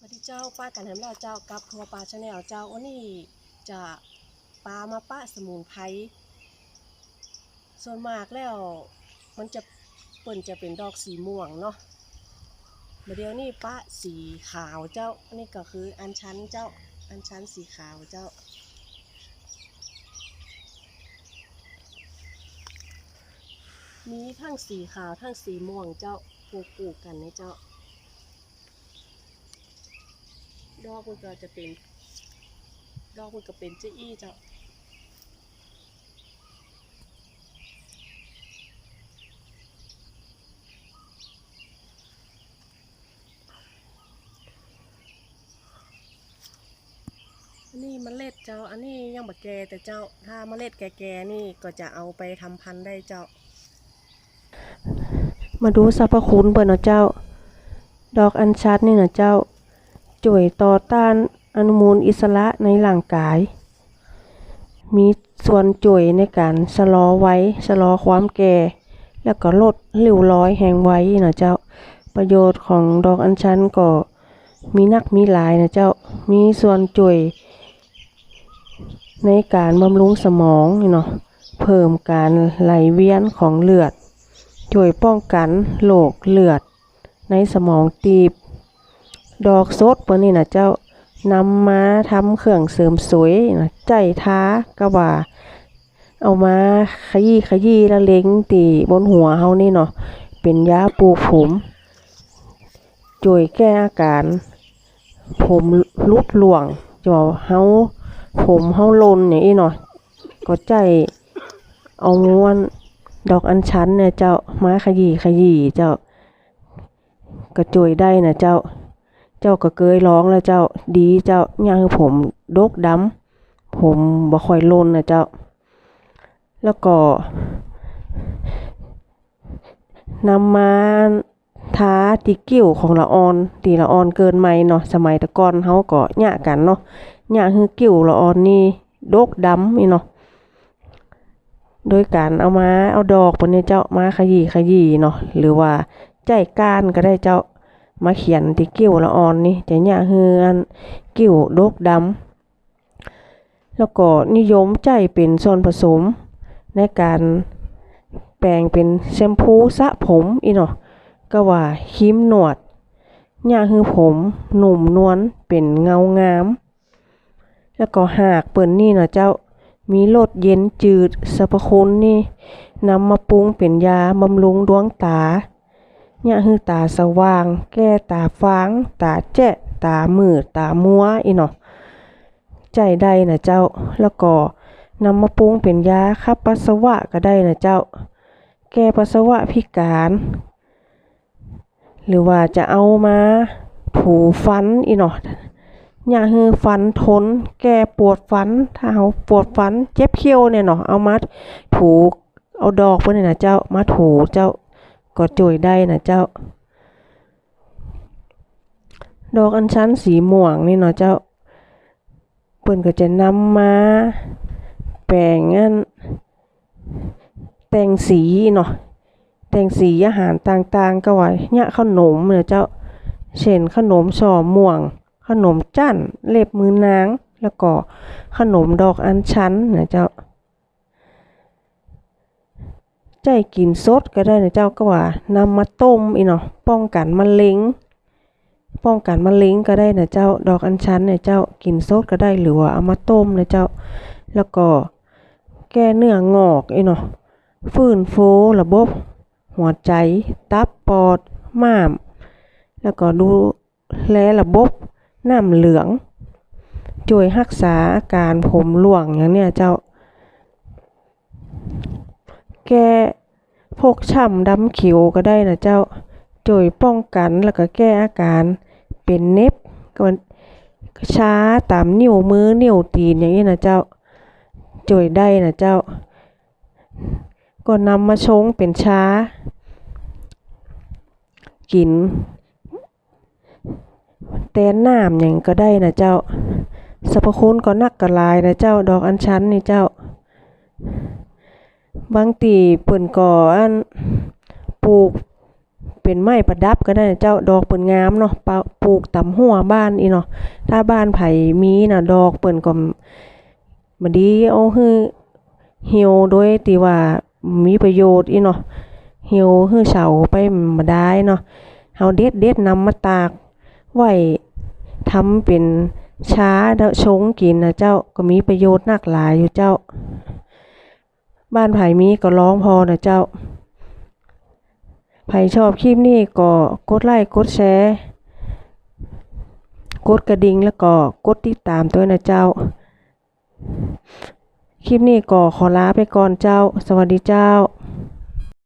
สวัสดีเจ้าป้ากันแฮมแล้วเจ้ากับทัวปลาชาแนลเจ้าวันนี้จะปลามาป้าสมุนไพรส่วนมากแล้วมันจะเปิ่นจะเป็นดอกสีม่วงเนาะมาเดียวนี่ป้าสีขาวเจ้าอันนี้ก็คืออันชั้นเจ้าอันชั้นสีขาวเจ้า มีทั้งสีขาวทั้งสีม่วงเจ้าปลูกปลูกกันนะเจ้า ดอกมันก็จะเป็น ดอกมันก็เป็นเจ้าอี้เจ้าอันนี้เมล็ดเจ้า อันนี้ยังบะแก่แต่เจ้า ถ้าเมล็ดแก่ๆนี่ก็จะเอาไปทำพันธุ์ได้เจ้า มาดูสรรพคุณเปิ่นเนาะเจ้า ดอกอัญชันนี่นะเจ้า จ่วยต่อต้านอนุมูลอิสระในร่างกาย มีส่วนจ่วยในการชะลอไว้ชะลอความแก่ แล้วก็ลดริ้วรอยแห่งไว้นะเจ้า ประโยชน์ของดอกอัญชันก็มีนักมีหลายนะเจ้า มีส่วนจ่วยในการบำรุงสมองเนาะ เพิ่มการไหลเวียนของเลือด ช่วยป้องกันโรคเลือดในสมองตีบ ดอกสดเปิ้นนี่นะเจ้านำมาทำเครื่องเสริมสวยนะใจท้ากระว่า เอามาขยี้ขยี้ละเล็งตีบนหัวเฮานี่เนาะเป็นยาปลูกผมช่วยแก้อาการผมลุดหลวงจ่อเฮาผมเฮาลนอย่างนี้เนาะก็ใจเอาม้วนดอกอัญชันเนี่ยเจ้ามาขยี้ขยี้เจ้าก็จ่วยได้นะเจ้า เจ้าก็เคยร้องแล้วเจ้าดีเจ้าย่างผมดกดำผมบ่ค่อยลนนะเจ้า แล้วก็นำมาท้าติกิ้วของละออนตีละออนเกินไหมเนาะสมัยตะก่อนเฮาก็หยะกันเนาะหยะคือกิ้วละออนนี่ดกดำนี่เนาะโดยการเอามาเอาดอกปนเนี้เจ้ามาขยี้ขยี้เนาะหรือว่าใจก้านก็ได้เจ้า มาเขียนที่กิ้วละอ่อนนี่จะหยาเฮือนกิ้วโดกดำแล้วก็นิยมใจเป็นส่วนผสม ในการแปลงเป็นแชมพูสระผมอีเนาะก็ว่าครีมหนวดหยาคือผมหนุ่มนวลเป็นเงางาม แล้วก็หากเปิ้นนี่เนาะเจ้ามีรสเย็นจืดสรรพคุณนี่นำมาปรุงเป็นยาบำรุงดวงตา เนี่ยคือตาสว่าง แก้ตาฟาง ตาแจ๊ะตามืดตามัวอีเนาะใจได้นะเจ้า แล้วก็นำมาปรุงเป็นยาขับปัสสาวะก็ได้นะเจ้า แก้ปัสสาวะพิการ หรือว่าจะเอามาถูฟันอีเนาะอย่าฮือฟันทน แก้ปวดฟัน ถ้าเฮาปวดฟันเจ็บเขี้ยวเนี่ยเนาะเอามาถูเอาดอกเพิ่นนี่นะเจ้ามาถูเจ้า ก็จ่วยได้นะเจ้า ดอกอัญชันสีม่วงนี่เนาะเจ้าเพิ่นก็จะนำมาแปลงอันแต่งสีเนาะแต่งสีอาหารต่างๆ ก็ว่าเนี่ยขนมเนี่ยเจ้าเช่นขนมซอม่วง ขนมจั่นเล็บมือนาง แล้วก็ขนมดอกอัญชันนะเจ้า ใจกินสดก็ได้นะเจ้าก็ว่านำมาต้มอีเนาะป้องกันมะเร็งป้องกันมะเร็งก็ได้นะเจ้าดอกอัญชันเนี่ยเจ้ากินสดก็ได้หรือว่าเอามาต้มนะเจ้า แล้วก็แก้เนื้องอกอีเนาะฟื้นฟูระบบ หัวใจ ตับปอดม้าม แล้วก็ดูแลระบบน้ำเหลือง ช่วยรักษาอาการผมร่วงอย่างเนี้ยเจ้า แก้พกช้ำดำขียวก็ได้นะเจ้าช่วยป้องกันแล้วก็แก้อาการเป็นเน็บก็ช้าตามนิ้วมือนิ้วตีนอย่างนี้นะเจ้าช่วยได้นะเจ้า ก็นำมาชงเป็นช้า กิน แตนน้ำหยังก็ได้นะเจ้าสรรพคุณก็นักกะลายนะเจ้าดอกอัญชันนี่เจ้า บางตีเปิ่นก็อันปลูกเป็นไม้ประดับก็ได้เจ้าดอกเปิ่นงามเนาะปลูกตำหัวบ้านอีเนาะถ้าบ้านไผมีน่ะดอกเปิ่นก็บ่ดีเอาฮือเหี่ยวโดยที่ว่ามีประโยชน์อีเนาะเหี่ยวฮือเฉาไปบ่ได้เนาะเฮาเด็ดเด็ดนำมาตากไว้ทำเป็นช้าแล้วชงกินนะเจ้าก็มีประโยชน์นักหลายอยู่เจ้า บ้านไผ่มีก็ร้องพอนะเจ้าไผ่ชอบคลิปนี้ก็กดไลค์กดแชร์กดกระดิ่งแล้วก็กดติดตามด้วยนะเจ้า คลิปนี้ก็ขอลาไปก่อนเจ้า สวัสดีเจ้า